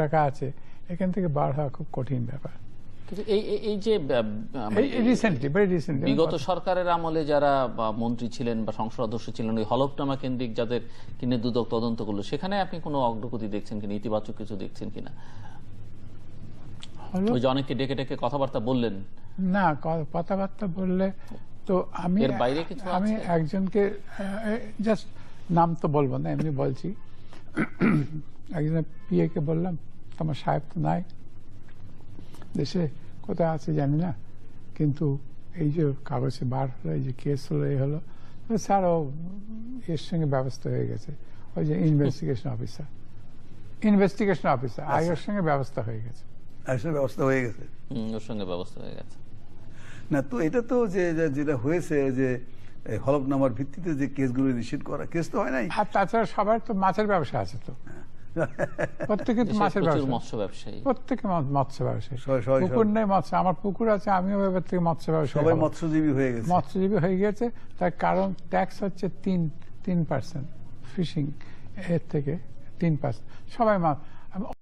টাকা আছে এখান থেকে বার হওয়া খুব কঠিন ব্যাপার। এই যে রিসেন্টলি ভেরি রিসেন্টলি বিগত সরকারের আমলে যারা মন্ত্রী ছিলেন বা সংসদ সদস্য ছিলেন ওই হলফনামা কেন্দ্রিক যাদের কিনে দুদক তদন্ত করল সেখানে আপনি কোনো অগ্রগতি দেখছেন কিনা ইতিবাচক কিছু দেখছেন কিনা? ওই যে অনেককে ডেকে ডেকে কথাবার্তা বললেন। না কথাবার্তা বললে তো আমি এর বাইরে কিছু আমি একজনকে জাস্ট নাম তো বলব না এমনি বলছি। একজনের পিএ কে বললাম তোমার সাহেব তো নাই। দেশে কোথায় আছে জানি না। কিন্তু এই যে কাগজে বার হলো এই যে কেস হলো এই হলো তো স্যার ও এর সঙ্গে ব্যবস্থা হয়ে গেছে। ওই যে ইনভেস্টিগেশন অফিসার ইনভেস্টিগেশন অফিসার আয়োগের সঙ্গে ব্যবস্থা হয়ে গেছে। আসলে ব্যবস্থা হয়ে গেছে? হুম, ওর সঙ্গে ব্যবস্থা হয়ে গেছে। না তো এটা তো যে যে- যেটা হয়েছে যে এই হলফনামার ভিত্তিতে যে কেসগুলো নিষেধ করা কেস তো হয় নাই? আর তাছাড়া সবার তো মাছের ব্যবসা আছে তো। প্রত্যেকে তো মাছের ব্যবসা মৎস্য ব্যবসায়ী। প্রত্যেকে মৎস্য ব্যবসায়ী। পুকুর নেই মৎস্য আমার পুকুর আছে আমিও এবার থেকে মৎস্য ব্যবসায়ী সবাই মৎস্যজীবী হয়ে গেছে। মৎস্যজীবী হয়ে গেছে তার কারণ ট্যাক্স হচ্ছে তিন তিন পার্সেন্ট ফিশিং এর থেকে তিন পার্সেন্ট সবাই মা- আমি